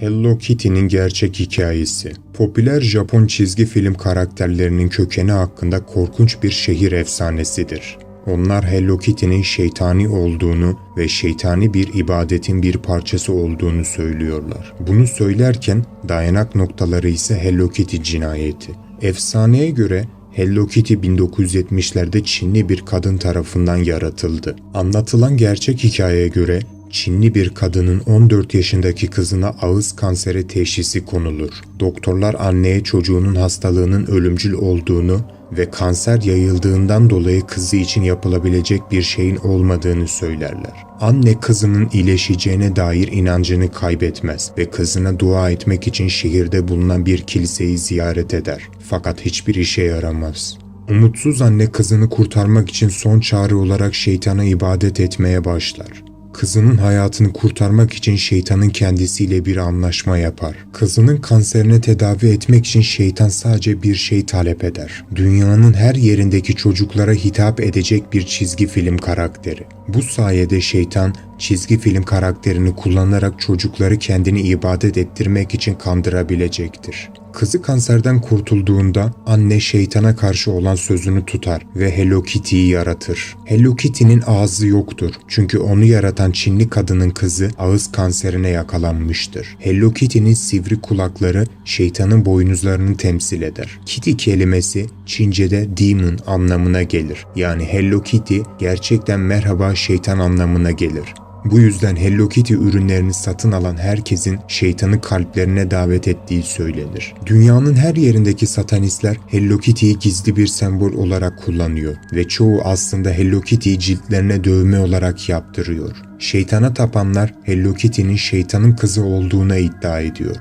Hello Kitty'nin gerçek hikayesi. Popüler Japon çizgi film karakterlerinin kökeni hakkında korkunç bir şehir efsanesidir. Onlar Hello Kitty'nin şeytani olduğunu ve şeytani bir ibadetin bir parçası olduğunu söylüyorlar. Bunu söylerken dayanak noktaları ise Hello Kitty cinayeti. Efsaneye göre Hello Kitty 1970'lerde Çinli bir kadın tarafından yaratıldı. Anlatılan gerçek hikayeye göre Çinli bir kadının 14 yaşındaki kızına ağız kanseri teşhisi konulur. Doktorlar anneye çocuğunun hastalığının ölümcül olduğunu ve kanser yayıldığından dolayı kızı için yapılabilecek bir şeyin olmadığını söylerler. Anne kızının iyileşeceğine dair inancını kaybetmez ve kızına dua etmek için şehirde bulunan bir kiliseyi ziyaret eder. Fakat hiçbir işe yaramaz. Umutsuz anne kızını kurtarmak için son çare olarak şeytana ibadet etmeye başlar. Kızının hayatını kurtarmak için şeytanın kendisiyle bir anlaşma yapar. Kızının kanserine tedavi etmek için şeytan sadece bir şey talep eder. Dünyanın her yerindeki çocuklara hitap edecek bir çizgi film karakteri. Bu sayede şeytan çizgi film karakterini kullanarak çocukları kendini ibadet ettirmek için kandırabilecektir. Kızı kanserden kurtulduğunda anne şeytana karşı olan sözünü tutar ve Hello Kitty'yi yaratır. Hello Kitty'nin ağzı yoktur çünkü onu yaratan Çinli kadının kızı ağız kanserine yakalanmıştır. Hello Kitty'nin sivri kulakları şeytanın boynuzlarını temsil eder. Kitty kelimesi Çince'de demon anlamına gelir. Yani Hello Kitty gerçekten merhaba şeytan anlamına gelir. Bu yüzden Hello Kitty ürünlerini satın alan herkesin şeytanı kalplerine davet ettiği söylenir. Dünyanın her yerindeki satanistler Hello Kitty'yi gizli bir sembol olarak kullanıyor ve çoğu aslında Hello Kitty'yi ciltlerine dövme olarak yaptırıyor. Şeytana tapanlar Hello Kitty'nin şeytanın kızı olduğuna iddia ediyor.